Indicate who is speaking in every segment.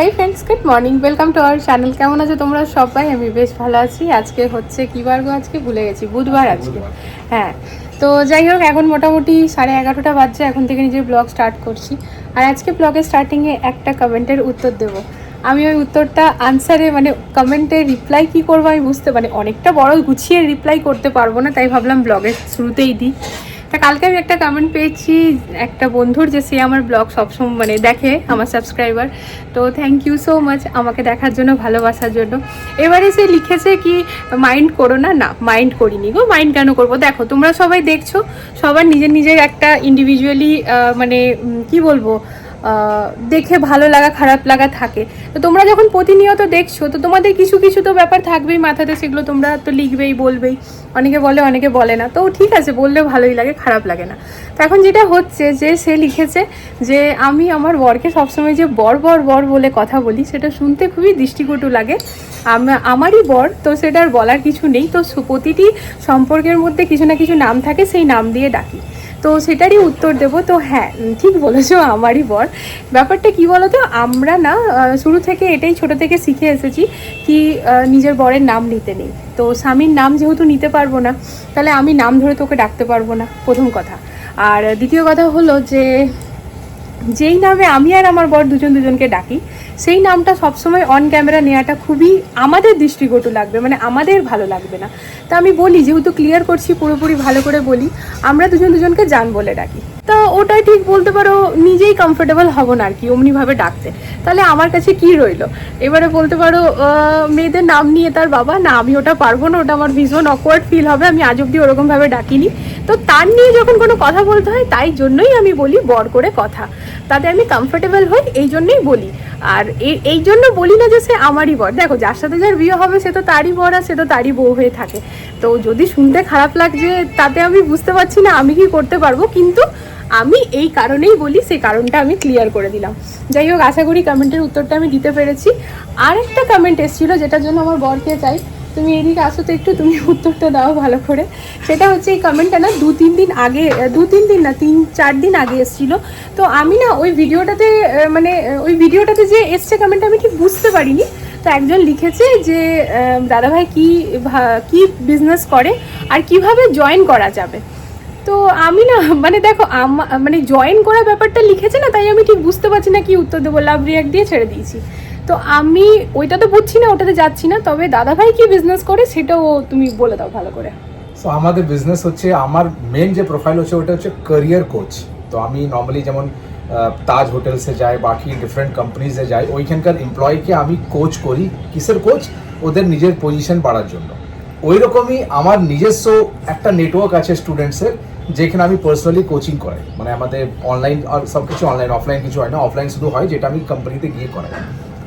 Speaker 1: Hey friends good morning welcome to our channel কেমন আছো তোমরা? সবাই আমি বেশ ভালো আছি। আজকে হচ্ছে কী বার গো? আজকে ভুলে গেছি। বুধবার আজকে। হ্যাঁ। তো যাই হোক এখন মোটামুটি সাড়ে এগারোটা বাজছে। এখন থেকে নিজের ব্লগ স্টার্ট করছি। আর আজকে ব্লগের স্টার্টিংয়ে একটা কমেন্টের উত্তর দেব। আমি ওই উত্তরটা আনসারে মানে কমেন্টে রিপ্লাই কী করব আমি বুঝতে মানে অনেকটা বড় গুছিয়ে রিপ্লাই করতে পারব না তাই ভাবলাম ব্লগের শুরুতেই দিই। তা কালকে আমি একটা কমেন্ট পেয়েছি, একটা বন্ধুর যে সে আমার ব্লগ সবসময় মানে দেখে, আমার সাবস্ক্রাইবার তো থ্যাংক ইউ সো মাচ আমাকে দেখার জন্য, ভালোবাসার জন্য। এবারে সে লিখেছে কি মাইন্ড করো না। না মাইন্ড করিনি গো। মাইন্ড কেন করব? দেখো, তোমরা সবাই দেখছ, সবার নিজের নিজের একটা ইন্ডিভিজুয়ালি মানে কি বলব দেখে ভালো লাগা, খারাপ লাগা থাকে। তো তোমরা যখন প্রতিনিয়ত দেখছ, তো তোমাদের কিছু কিছু তো ব্যাপার থাকবেই মাথাতে, সেগুলো তোমরা তো লিখবেই, বলবেই। অনেকে বলে অনেকে বলে না। তো ঠিক আছে বললে ভালোই লাগে, খারাপ লাগে না। তো এখন যেটা হচ্ছে যে, সে লিখেছে যে, আমি আমার বরকে সবসময় যে বর বর বর বলে কথা বলি, সেটা শুনতে খুবই দৃষ্টিকটু লাগে। আমারই বর, তো সেটার বলার কিছু নেই। তো প্রতিটি সম্পর্কের মধ্যে কিছু না কিছু নাম থাকে, সেই নাম দিয়ে ডাকি। তো সেটারই উত্তর দেব। তো হ্যাঁ ঠিক বলেছ আমারই বর। ব্যাপারটা কি বলতো, আমরা না শুরু থেকে এটাই ছোট থেকে শিখে এসেছি কি নিজের বরের নাম নিতে নেই। তো স্বামীর নাম যেহেতু নিতে পারব না, তাহলে আমি নাম ধরে তোকে ডাকতে পারব না, প্রথম কথা। আর দ্বিতীয় কথা হলো যে, যেই নামে আমি আর আমার বর দুজন দুজনকে ডাকি সেই নামটা সবসময় অন ক্যামেরা নেওয়াটা খুবই আমাদের দৃষ্টিকটু লাগবে মানে আমাদের ভালো লাগবে না। তা আমি বলি, যেহেতু ক্লিয়ার করছি, পুরোপুরি ভালো করে বলি, আমরা দুজন দুজনকে জান বলে ডাকি। তো ওটাই ঠিক বলতে পারো, নিজেই কমফোর্টেবল হব না আর কি, অমনিভাবে ডাকতে। তাহলে আমার কাছে কি রইল? এবারে বলতে পারো মেয়েদের নাম নিয়ে তার বাবা, না, আমি ওটা পারব না, ওটা আমার ভীষণ অকওয়ার্ড ফিল হবে, আমি আজ অব্দি ওরকমভাবে ডাকিনি। তো তার নিয়ে যখন কোনো কথা বলতে হয়, তাই জন্যই আমি বলি, বর করে কথা। তাতে আমি কমফোর্টেবল হই, এই জন্যই বলি। আর এই জন্য বলি না যে সে আমারই বর। দেখো, যার সাথে যার বিয়ে হবে, সে তো তারই বর আর সে তো তারই বউ হয়ে থাকে। তো যদি শুনতে খারাপ লাগছে, তাতে আমি বুঝতে পারছি না আমি কি করতে পারব। কিন্তু আমি এই কারণেই বলি, সেই কারণটা আমি ক্লিয়ার করে দিলাম। যাই হোক, আশা করি কমেন্টের উত্তরটা আমি দিতে পেরেছি। আর একটা কমেন্ট এসেছিল, যেটার জন্য আমার বরকে চাই। তুমি এদিকে আসো তো একটু, তুমি উত্তরটা দাও ভালো করে। সেটা হচ্ছে এই কমেন্টটা না দু তিন দিন আগে দু তিন দিন না, তিন, চার দিন আগে এসেছিল। তো আমি না ওই ভিডিওটাতে মানে ওই ভিডিওটাতে যে এসছে কমেন্ট আমি ঠিক বুঝতে পারিনি। তো একজন লিখেছে যে দাদাভাই কি কি বিজনেস করে আর কীভাবে জয়েন করা যাবে? তো আমি না মানে দেখো মানে জয়েন করা ব্যাপারটা লিখেছে না, তাই আমি ঠিক বুঝতে পারছি না কি উত্তর দেবো। লাভ রিয়াক্ট দিয়ে ছেড়ে দিয়েছি। তো আমি ওইটা তো বুঝছি না, ওটাতে যাচ্ছি না। তবে দাদাভাই কি বিজনেস করে সেটাও তুমি বলে দাও ভালো করে।
Speaker 2: সো আমাদের বিজনেস হচ্ছে, আমার মেন যে প্রোফাইল হচ্ছে, ওটা হচ্ছে ক্যারিয়ার কোচ তো আমি নর্মালি যেমন তাজ হোটেলসে যাই, বাকি ডিফারেন্ট কোম্পানিজে যাই, ওইখানকার এমপ্লয়িকে আমি কোচ করি। কিসের কোচ ওদের নিজের পজিশন বাড়ার জন্য। ওই রকমই আমার নিজস্ব একটা নেটওয়ার্ক আছে স্টুডেন্টসের যেখানে আমি পার্সোনালি কোচিং করাই। মানে আমাদের অনলাইন সব কিছু অনলাইন অফলাইন কিছু হয় না অফলাইন শুধু হয়, যেটা আমি কোম্পানিতে গিয়ে করাই।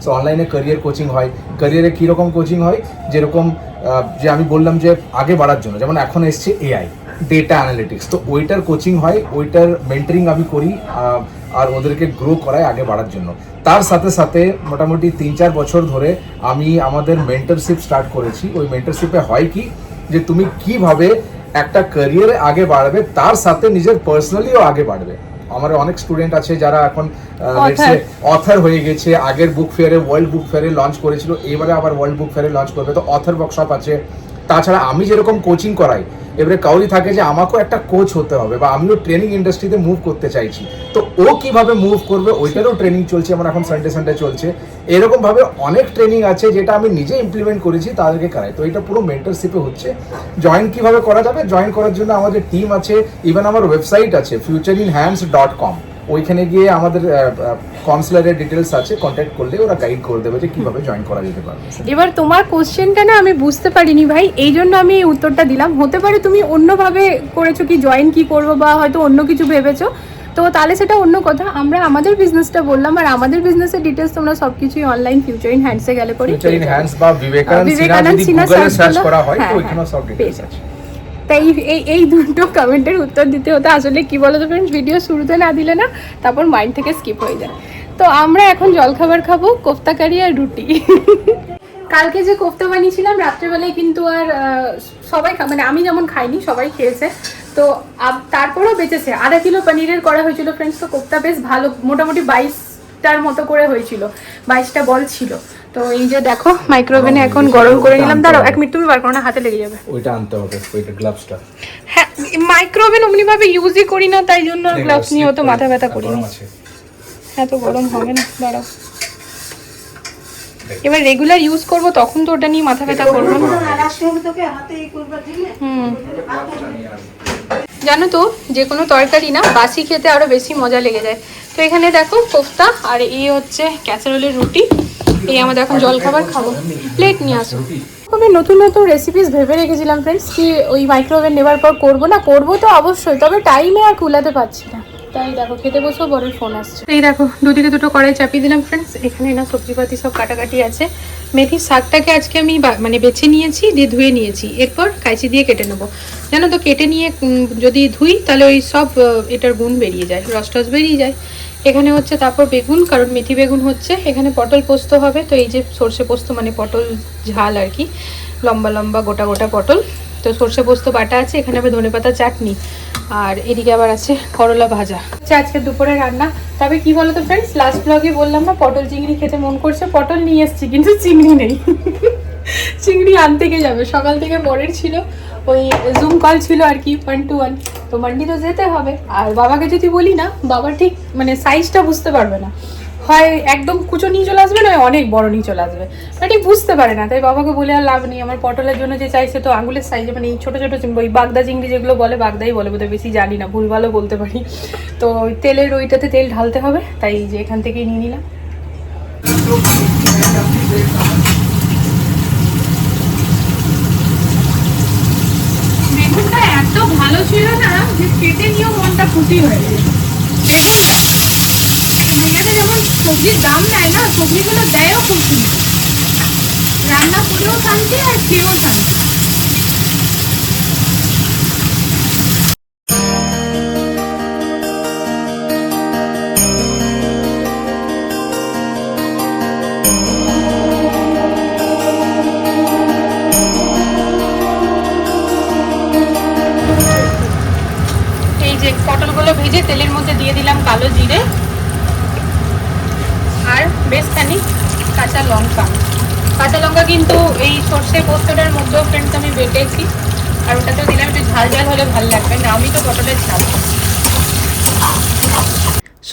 Speaker 2: সো অনলাইনে ক্যারিয়ার কোচিং হয়। ক্যারিয়ারে কীরকম কোচিং হয়? যেরকম যে আমি বললাম যে আগে বাড়ার জন্য। যেমন এখন এসছে এআই ডেটা অ্যানালিটিক্স তো ওইটার কোচিং হয়, ওইটার মেন্টারিং আমি করি আর ওদেরকে গ্রো করাই আগে বাড়ার জন্য। তার সাথে সাথে মোটামুটি তিন চার বছর ধরে আমি আমাদের মেন্টারশিপ স্টার্ট করেছি। ওই মেন্টারশিপে হয় কি? যে তুমি কীভাবে একটা ক্যারিয়ারে আগে বাড়বে, তার সাথে নিজের পার্সোনালিও আগে বাড়বে। আমার অনেক স্টুডেন্ট আছে যারা এখন. অথার হয়ে গেছে আগের বুক ফেয়ারে ওয়ার্ল্ড বুক ফেয়ারে লঞ্চ করেছিল এবারে আবার ওয়ার্ল্ড বুক ফেয়ারে লঞ্চ করবে তো অথার ওয়ার্কশপ আছে তাছাড়া আমি যেরকম কোচিং করাই এবারে কাউরি থাকে যে আমাকেও একটা কোচ হতে হবে বা আমিও ট্রেনিং ইন্ডাস্ট্রিতে মুভ করতে চাইছি। তো ও কীভাবে মুভ করবে ওইটারও ট্রেনিং চলছে, আমার এখন সানডে সানডে চলছে। এরকম ভাবে অনেক ট্রেনিং আছে যেটা আমি নিজে ইমপ্লিমেন্ট করেছি তাদেরকে করাই। তো এটা পুরো মেন্টারশিপে হচ্ছে। জয়েন কীভাবে করা যাবে? জয়েন করার জন্য আমাদের টিম আছে ইভেন আমার ওয়েবসাইট আছে future in hands dot com ওইখানে গিয়ে আমাদের কাউন্সিলারের ডিটেলস আছে কন্ট্যাক্ট করলে ওরা গাইড করে দেবে যে কীভাবে জয়েন করা যেতে পারে।
Speaker 1: এবার তোমার কোশ্চেনটা না আমি বুঝতে পারিনি ভাই এই জন্য আমি এই উত্তরটা দিলাম। হতে পারে তুমি অন্যভাবে করেছ কি জয়েন কি করব বা হয়তো অন্য কিছু ভেবেছো। তো তাহলে সেটা অন্য কথা। আমরা আমাদের বিজনেসটা বললাম আর আমাদের বিজনেসের ডিটেলস তোমরা সবকিছুই অনলাইন ফিউচার ইন হ্যান্ডসে গেলে করে।
Speaker 2: ফিউচার ইন হ্যান্ডস বা বিবেকানন্দ সিনহা যদি গুগলে সার্চ করা হয় তো
Speaker 1: হ্যাঁ,
Speaker 2: ওইখানেও সব
Speaker 1: হ্যাঁ,
Speaker 2: ডিটেলস আছে।
Speaker 1: তাই এই এই দুটো কমেন্টের উত্তর দিতে হতো। আসলে কি বলতো ফ্রেন্ডস ভিডিও শুরুতে না দিলে না তারপর মাইন্ড থেকে স্কিপ হয়ে যায়। তো আমরা এখন জলখাবার খাব কোফতা কারি আর রুটি। কালকে যে কোফতা বানিয়েছিলাম, রাত্রেবেলায় কিন্তু আর সবাই মানে আমি যেমন খাইনি, সবাই খেয়েছে। তো তারপরেও বেঁচেছে। আধা কিলো পনিরের করা হয়েছিল ফ্রেন্ডস তো কোফতা বেশ ভালো, মোটামুটি বাইশটার মতো করে হয়েছিল, বাইশটা বল ছিল। তো এই যে দেখো মাইক্রোওভেনে এখন গরম করে নিলাম। দাঁড়াও এক মিনিট তুমি বার করো না হাতে লেগে যাবে।
Speaker 2: ওইটা আনতে হবে ওইটা গ্লাভসটা
Speaker 1: হ্যাঁ মাইক্রোওভেন অমনি ভাবে ইউজই করি না তাই জন্য গ্লাভস নিয়ে তো মাথা ব্যথা করি না।
Speaker 2: আছে।
Speaker 1: এত গরম হবে না দাঁড়াও। এবার রেগুলার ইউজ করব তখন তো ওটা নিয়ে মাথা ব্যথা করব না। হুম। জানো তো যে কোনো তরকারি না বাসি খেতে আরও বেশি মজা লেগে যায়। তো এখানে দেখো কোফতা আর এই হচ্ছে ক্যাসারোলের রুটি। এই আমাদের এখন জল খাবার খাব। প্লেট নিয়ে আসো। আমি নতুন নতুন রেসিপিস ভেবে রেখেছিলাম ফ্রেন্ডস কি ওই মাইক্রোওভেন নেবার পর করব না? করব তো অবশ্যই তবে টাইমে আর কুলাতে পারছি না। তাই দেখো খেতে বসেও বড়ের ফোন আসছে। এই দেখো দুদিকে দুটো কড়াই চাপিয়ে দিলাম ফ্রেন্ডস এখানে না সবজিপাতি সব কাটাকাটি আছে। মেথির শাকটাকে আজকে আমি মানে বেছে নিয়েছি দিয়ে ধুয়ে নিয়েছি। এরপর কাঁচি দিয়ে কেটে নেব। জানো তো কেটে নিয়ে যদি ধুই তাহলে ওই সব এটার গুণ বেরিয়ে যায় রস টস বেরিয়ে যায়। এখানে হচ্ছে তারপর বেগুন, কারণ মেথি বেগুন হচ্ছে, এখানে পটল পোস্ত হবে, তো এই যে সর্ষে পোস্ত মানে পটল ঝাল আর কি, লম্বা লম্বা গোটা গোটা পটল, তো সর্ষে পোস্ত বাটা আছে, এখানে আবার ধনেপাতা চাটনি, আর এদিকে আবার আছে করলা ভাজা। আচ্ছা আজকে দুপুরে রান্না, তবে কি বলতো ফ্রেন্ডস লাস্ট ব্লগে বললাম না, পটল চিংড়ি খেতে মন করছে, পটল নিয়ে এসেছি, কিন্তু চিংড়ি নেই। চিংড়ি আনতে গিয়ে যাবে। সকাল থেকে বরের ছিল, ওই জুম কল ছিল আর কি ওয়ান টু ওয়ান তো মান্ডি তো যেতে হবে। আর বাবাকে যদি বলি না, বাবা ঠিক মানে সাইজটা বুঝতে পারবে না। হয় একদম কুচো নিয়ে চলে আসবে, নয় অনেক বড় নিয়ে চলে আসবে। মানে ঠিক বুঝতে পারে না, তাই বাবাকে বলে আর লাভ নেই। আমার পটলের জন্য যে চাইছে, তো আঙুলের সাইজে মানে এই ছোটো ছোটো ওই বাগদা চিংড়ি যেগুলো বলে, বাগদাই বলে, বোধহয় বেশি জানি না ভুল ভালো বলতে পারি। তো ওই তেলের ওইটাতে তেল ঢালতে হবে, তাই যে এখান থেকেই নিয়ে নিলাম বেগুনটা এত ভালো ছিল না যে কেটে নিয়েও মনটা খুশি হয়ে গেছে বেগুনটা এখানে যেমন সবজির দাম নেয় না, সবজিগুলো দেয়ও খুব রান্না করেও শান্তি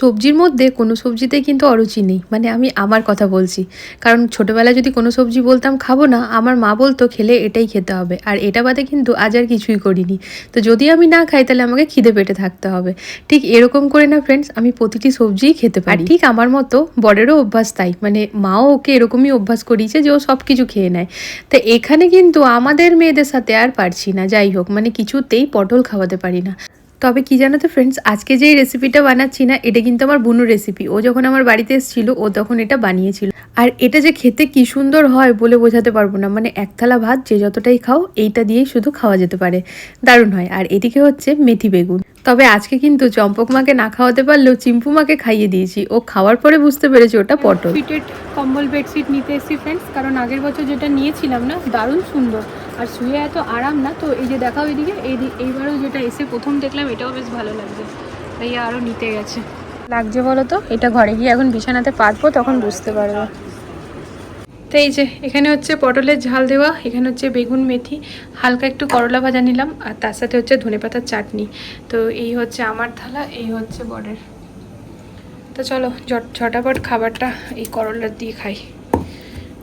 Speaker 3: সবজির মধ্যে কোনো সবজিতে কিন্তু অরুচি নেই। মানে আমি আমার কথা বলছি। কারণ ছোটোবেলায় যদি কোনো সবজি বলতাম, খাব না। আমার মা বলতো, খেলে এটাই খেতে হবে। আর এটা বাদে কিন্তু আজ আর কিছুই করিনি। তো যদি আমি না খাই, তাহলে আমাকে খিদে পেটে থাকতে হবে। ঠিক এরকম করে না ফ্রেন্ডস আমি প্রতিটি সবজিই খেতে পারি। ঠিক আমার মতো বরেরও অভ্যাস তাই। মানে মাও ওকে এরকমই অভ্যাস করিয়েছে যে ও সব কিছু খেয়ে নেয়। তো এখানে কিন্তু আমাদের মেয়েদের সাথে আর পারছি না। যাই হোক মানে কিছুতেই পটল খাওয়াতে পারি না। তবে কি জানো তো ফ্রেন্ডস আজকে যে রেসিপিটা বানাচ্ছি না, এটা কিন্তু আমার বুনু রেসিপি ও যখন আমার বাড়িতে এসেছিল, ও তখন এটা বানিয়েছিল। আর এটা যে খেতে কি সুন্দর হয় বলে বোঝাতে পারব না। মানে এক থালা ভাত, যে যতটাই খাও, এইটা দিয়েই শুধু খাওয়া যেতে পারে। দারুণ হয়। আর এদিকে হচ্ছে মেথি বেগুন। তবে আজকে কিন্তু চম্পক মাকে না খাওয়াতে পারলেও চিম্পু মাকে খাইয়ে দিয়েছি। ও খাওয়ার পরে বুঝতে পেরেছি ওটা পটল।
Speaker 1: কম্বল বেডশিট নিতে এসেছি ফ্রেন্ডস কারণ আগের বছর যেটা নিয়েছিলাম না, দারুণ সুন্দর। আর শুয়ে এত আরাম না তো এই যে দেখাও এদিকে এই এইবারও যেটা এসে প্রথম দেখলাম এটাও বেশ ভালো লাগছে। তাই আরও নিতে গেছে। লাগছে বলো তো এটা ঘরে গিয়ে এখন বিছানাতে পাতবো তখন বুঝতে পারব। তো এই যে এখানে হচ্ছে পটলের ঝাল দেওয়া এখানে হচ্ছে বেগুন মেথি হালকা একটু করলা ভাজা নিলাম আর তার সাথে হচ্ছে ধনেপাতার চাটনি। তো এই হচ্ছে আমার থালা এই হচ্ছে বরের। তো চলো ঝট- ঝটাপট খাবারটা এই করলার দিয়ে খাই।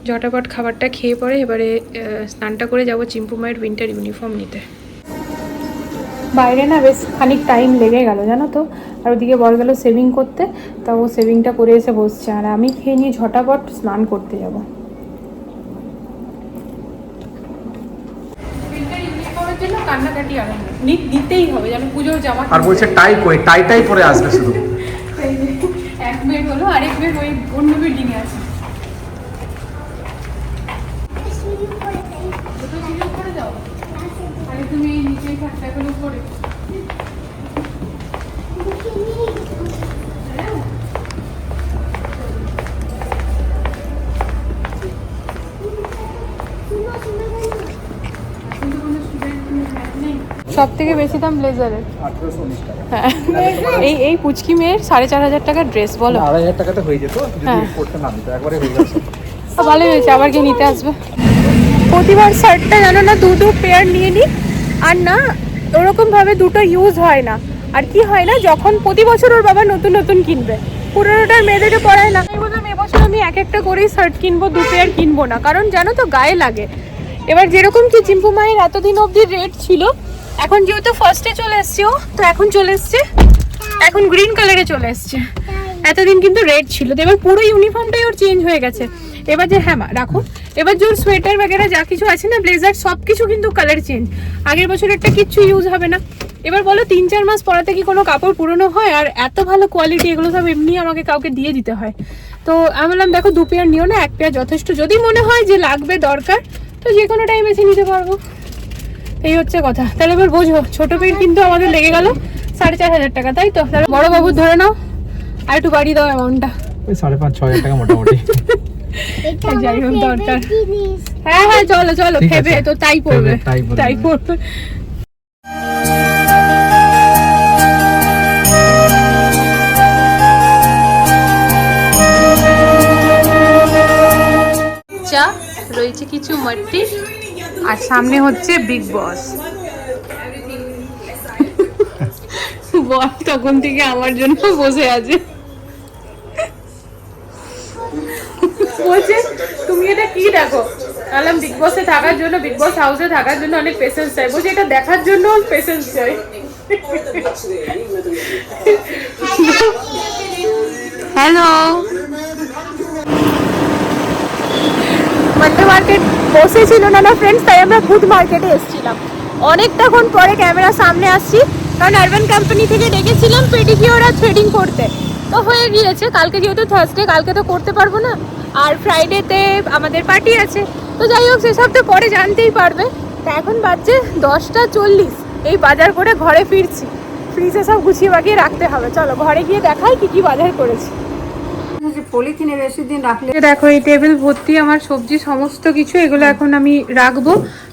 Speaker 1: ঝটাপট খাবারটা খেয়ে পরে এবারে স্নানটা করে যাব চিম্পু মায়ের উইন্টার ইউনিফর্ম নিতে। বাইরে না বেশ খানিক টাইম লেগে গেল জানো তো? আর ওদিকে বল গেল সেভিং করতে তা ও সেভিংটা করে এসে বসছে। আর আমি খেয়ে নিয়ে ঝটাপট স্নান করতে যাব। জন্য কান্নাকাটি নিতেই হবে যেন পুজোর জামা
Speaker 2: আর বলছে টাই কই টাই টাই পরে আসবে শুধু।
Speaker 1: এক বেড হলো আরেক বেড ওই অন্য বিল্ডিং এ আছে দুটো সিঁড়ি উপরে যাও আরে তুমি এই নিচেই থাকতে এখন উপরে সব থেকে বেশি দাম ব্লেজারের। হ্যাঁ। এই এই পুচকি মেয়ের সাড়ে চার হাজার টাকার ড্রেস বলো।
Speaker 2: আড়াই হাজার টাকাতে হয়ে যেত
Speaker 1: হ্যাঁ।
Speaker 2: হয়ে
Speaker 1: ভালোই হয়েছে আবার গিয়ে নিতে আসবে। প্রতিবার শার্টটা জানো না দু দু পেয়ার নিয়ে নিই। আর না ওরকম ভাবে দুটো ইউজ হয় না। আর কি হয় না যখন প্রতি বছর ওর বাবা নতুন নতুন কিনবে পুরোনোটার মেয়েদেরকে পড়ায় না। আমি বললাম এবছর আমি এক একটা করেই শার্ট কিনবো দু পেয়ার কিনবো না। কারণ জানো তো গায়ে লাগে। এবার যেরকম কি চিম্পু মায়ের এতদিন অবধি রেট ছিল এখন যেহেতু ফার্স্টে চলে এসছে ও তো এখন চলে এসছে এখন গ্রিন কালারে চলে এসছে। এতদিন কিন্তু রেড ছিল। তো এবার পুরো ইউনিফর্মটাই ওর চেঞ্জ হয়ে গেছে। এবার যে হ্যাঁ মা, রাখো। এবার যে সোয়েটার বাগেরা যা কিছু আছে না ব্লেজার সব কিছু কিন্তু কালার চেঞ্জ আগের বছরেরটা কিচ্ছু ইউজ হবে না। এবার বলো তিন চার মাস পরাতে কি কোনো কাপড় পুরনো হয়? আর এত ভালো কোয়ালিটি এগুলো সব এমনি আমাকে কাউকে দিয়ে দিতে হয়। তো আমি বললাম দেখো দু পেয়ার নিও না এক পেয়ার যথেষ্ট। যদি মনে হয় যে লাগবে দরকার তো যে কোনো টাইম এসে নিতে পারব। এই হচ্ছে কথা। তাহলে এবার বোঝো ছোট পেট কিন্তু আমাদের লেগে গেল সাড়ে চার হাজার টাকা তাই তো? তাহলে বড় বাবু ধরে নাও আর একটু বাড়িয়ে দাও অ্যামাউন্টটা
Speaker 2: সাড়ে পাঁচ ছ হাজার টাকা মোটামুটি।
Speaker 1: যাই হোক দরকার। হ্যাঁ হ্যাঁ চলো চলো
Speaker 2: আছে।
Speaker 1: তো তাই পড়বে
Speaker 2: তাই পড়বে।
Speaker 1: চা রয়েছে কিছু মাটি। আর সামনে হচ্ছে বিগ বস বস তখন থেকে আমার জন্য বসে আছে। বলছে তুমি এটা কি দেখো? বললাম বিগ বসে থাকার জন্য বিগ বস হাউসে থাকার জন্য অনেক পেশেন্স চাই বলছে এটা দেখার জন্য পেশেন্স চাই। হ্যালো মান্ডে মার্কেট বসেছিল না না ফ্রেন্ডস তাই আমরা ফুড মার্কেটে এসেছিলাম। অনেকটাক্ষণ পরে ক্যামেরা সামনে আসছি কারণ আরবান কোম্পানি থেকে ডেকেছিলাম পেডিকিওর আর থ্রেডিং করতে। তো হয়ে গিয়েছে কালকে যেহেতু থার্সডে কালকে তো করতে পারব না। আর ফ্রাইডেতে আমাদের পার্টি আছে। তো যাই হোক সেসব তো পরে জানতেই পারবে। তা এখন বাজছে দশটা চল্লিশ। এই বাজার করে ঘরে ফিরছি। ফ্রিজে সব গুছিয়ে বাগিয়ে রাখতে হবে। চলো ঘরে গিয়ে দেখাই কি কি বাজার করেছি।
Speaker 4: পলিথিনে বেশি দিন রাখলে
Speaker 1: দেখো এই টেবিল ভর্তি আমার সবজি সমস্ত কিছু এগুলো এখন আমি রাখব।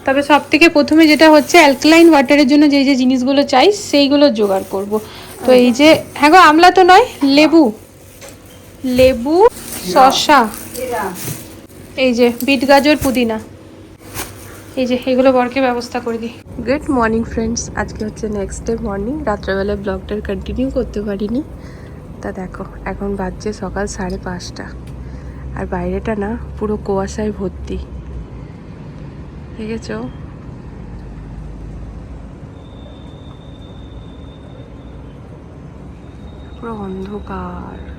Speaker 1: তবে সব থেকে প্রথমে যেটা হচ্ছে অ্যালকালাইন ওয়াটারের জন্য যে যে জিনিসগুলো চাই সেইগুলো জোগাড় করব। তো এই যে হ্যাঁ গো আমলা তো নয় লেবু। লেবু শসা। এই যে বিট গাজর পুদিনা। এই যে, এগুলো বরকে ব্যবস্থা করে দিই। গুড মর্নিং ফ্রেন্ডস আজকে হচ্ছে নেক্সট ডে মর্নিং রাত্রেবেলায় ব্লগটার কন্টিনিউ করতে পারিনি। তা দেখো, এখন বাজছে সকাল সাড়ে পাঁচটা। আর বাইরেটা না, পুরো কুয়াশায় ভর্তি। দেখেছ পুরো অন্ধকার।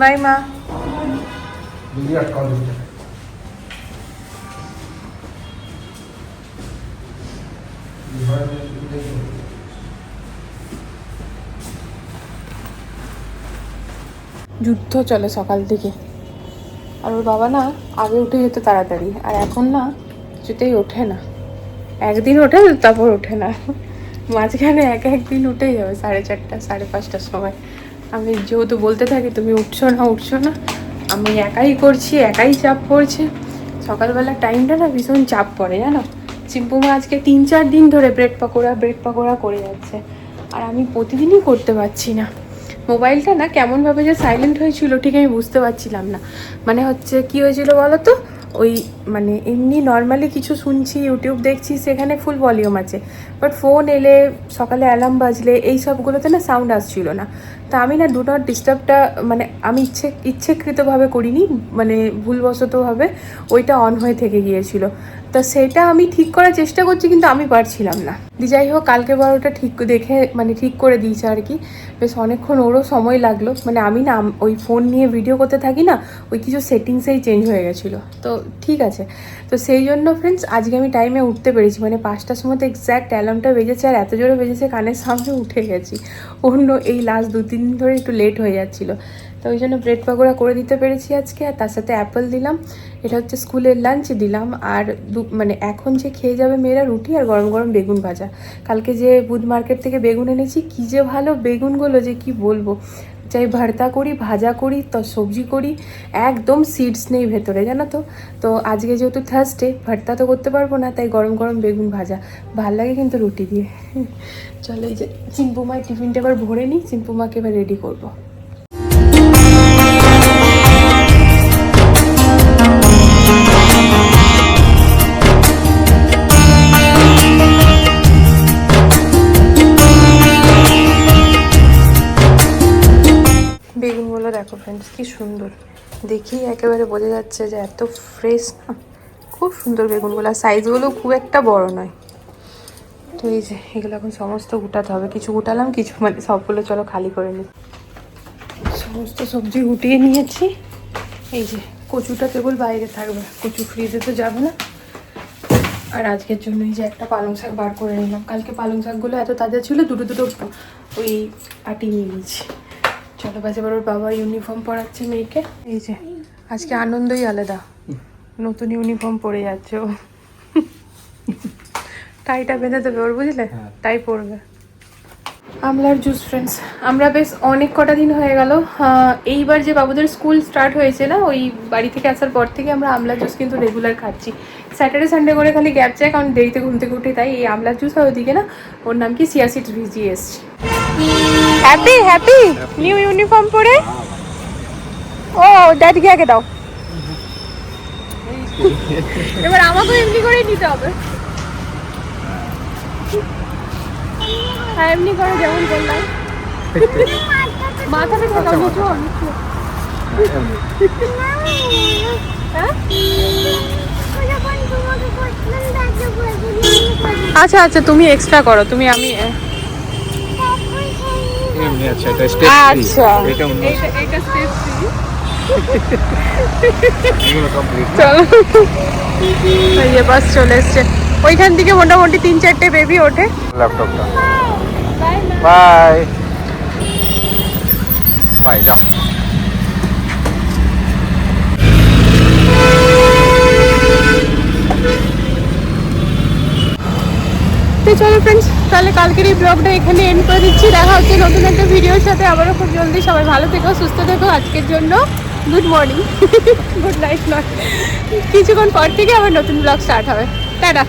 Speaker 1: বাই মা যুদ্ধ চলে সকাল থেকে। আর ওর বাবা না আগে উঠে যেত তাড়াতাড়ি আর এখন না কিছুতেই ওঠে না। একদিন ওঠে তারপর ওঠে না। মাঝখানে এক একদিন উঠেই যাবে, সাড়ে চারটা, সাড়ে পাঁচটার সময়। আমি যেহেতু বলতে থাকি, তুমি উঠছো না উঠছো না। আমি একাই করছি, একাই চাপ পড়ছে। সকালবেলা টাইমটা না ভীষণ চাপ পড়ে, জানো? চিম্পুমা আজকে তিন, চার দিন ধরে ব্রেড পকোড়া ব্রেড পকোড়া করে যাচ্ছে। আর আমি প্রতিদিনই করতে পারছি না। মোবাইলটা না কেমনভাবে যে সাইলেন্ট হয়েছিল, ঠিক আমি বুঝতে পারছিলাম না। মানে হচ্ছে, কি হয়েছিল বলো তো? ওই মানে এমনি নর্মালি কিছু শুনছি ইউটিউব দেখছি, সেখানে ফুল ভলিউম আছে। বাট ফোন এলে সকালে অ্যালার্ম বাজলে, এই সবগুলোতে না সাউন্ড আসছিল না। তা আমি না ডু নট ডিস্টার্বটা মানে আমি ইচ্ছে, ইচ্ছেকৃতভাবে করিনি মানে ভুলবশতভাবে ওইটা অন হয়ে থেকে গিয়েছিল। তা সেটা আমি ঠিক করার চেষ্টা করছি, কিন্তু আমি পারছিলাম না। দি যাই হোক, কালকে বারোটা ঠিক দেখে মানে ঠিক করে দিয়েছে আর কি। বেশ অনেকক্ষণ ওরও সময় লাগল। মানে আমি না ওই ফোন নিয়ে ভিডিও করতে থাকি না, ওই কিছু সেটিংসেই চেঞ্জ হয়ে গেছিল। তো ঠিক আছে। তো সেই জন্য ফ্রেন্ডস আজকে আমি টাইমে উঠতে পেরেছি। মানে পাঁচটার সময় তো এক্স্যাক্ট অ্যালার্মটা বেজেছে, আর এত জোরে বেজেছে, কানের সামনে উঠে গেছি। অন্য এই লাস্ট দু দিন ধরে একটু লেট হয়ে যাচ্ছিল। তো ওই জন্য ব্রেড পাকোড়া করে দিতে পেরেছি আজকে, আর তার সাথে অ্যাপেল দিলাম। এটা হচ্ছে স্কুলের লাঞ্চ দিলাম, আর দু- মানে এখন যে খেয়ে যাবে মেয়েরা রুটি আর গরম গরম বেগুন ভাজা। কালকে যে বুধ মার্কেট থেকে বেগুন এনেছি, কী যে ভালো বেগুনগুলো যে কি বলব। চাই ভর্তা করি, ভাজা করি, তো সবজি করি, একদম সিডস নেই ভেতরে, জানো তো? তো আজকে যেহেতু থার্সডে ভর্তা তো করতে পারব না, তাই গরম গরম বেগুন ভাজা। ভালো লাগে কিন্তু রুটি দিয়ে। চলো এই যে চিম্পুমায় টিফিনটা এবার ভরে নিই, চিম্পুমাকে এবার রেডি করব। কি সুন্দর। দেখি একেবারে বোঝা যাচ্ছে যে এত ফ্রেশ না, খুব সুন্দর বেগুনগুলো। আর সাইজগুলো খুব একটা বড় নয়। তো এই যে, এগুলো এখন সমস্ত গুটাতে হবে। কিছু গুটালাম কিছু মানে সবগুলো চলো খালি করে নিই সমস্ত সবজি গুটিয়ে নিয়েছি। এই যে, কচুটা কেবল বাইরে থাকবে। কচু ফ্রিজে তো যাবে না। আর আজকের জন্য এই যে একটা পালং শাক বার করে নিলাম। কালকে পালং শাকগুলো এত তাজা ছিল, দুটো দুটো ওই আটি নিয়ে নিয়েছি। চলো বাজে এবার ওর বাবা ইউনিফর্ম পরাচ্ছে মেয়েকে। এই যে আজকে আনন্দই আলাদা। নতুন ইউনিফর্ম পরে যাচ্ছে ও। টাইটা বেঁধে দেবে ওর বুঝলে? টাই পরবে। আমলার জুস ফ্রেন্ডস আমরা বেশ অনেক কটা দিন হয়ে গেল। এইবার যে বাবুদের স্কুল স্টার্ট হয়েছে না ওই বাড়ি থেকে আসার পর থেকে আমরা আমলার জুস কিন্তু রেগুলার খাচ্ছি। স্যাটারডে সানডে করে খালি গ্যাপ যায় কারণ দেরিতে ঘুম থেকে উঠে তাই এই আমলার জুস আর ওদিকে না ওর নাম কি? সিয়াসিড ভিজিয়ে এসছে হ্যাপি হ্যাপি নিউ ইউনিফর্ম পরে? ও ড্যাডিকে আগে দাও। এবার আমাকেও এমনি করেই নিতে হবে। হ্যাঁ এমনি করে যেমন করলাম মাথাটা ঠেকাও নিচু নিচু। হ্যাঁ আচ্ছা আচ্ছা তুমি এক্সট্রা করো তুমি আমি
Speaker 2: এমনি আচ্ছা এটা স্টেপ
Speaker 1: আচ্ছা।
Speaker 2: এটা অন্য
Speaker 1: এইটা এইটা স্টেপ
Speaker 2: এগুলো কমপ্লিট
Speaker 1: চলো। এই যে বাস চলে এসছে। ওইখান থেকে মোটামুটি তিন চারটে বেবি ওঠে।
Speaker 2: ল্যাপটপটা বাই বাই যাও।
Speaker 1: তো চলো ফ্রেন্ডস তাহলে কালকের এই ব্লগটা এখানে এন্ড করে দিচ্ছি। দেখা হচ্ছে নতুন একটা ভিডিওর সাথে। আবারও খুব জলদি সবাই ভালো থেকো, সুস্থ থেকো। আজকের জন্য গুড মর্নিং গুড নাইট নয় কিছুক্ষণ পর থেকে আবার নতুন ব্লগ স্টার্ট হবে। টাটা।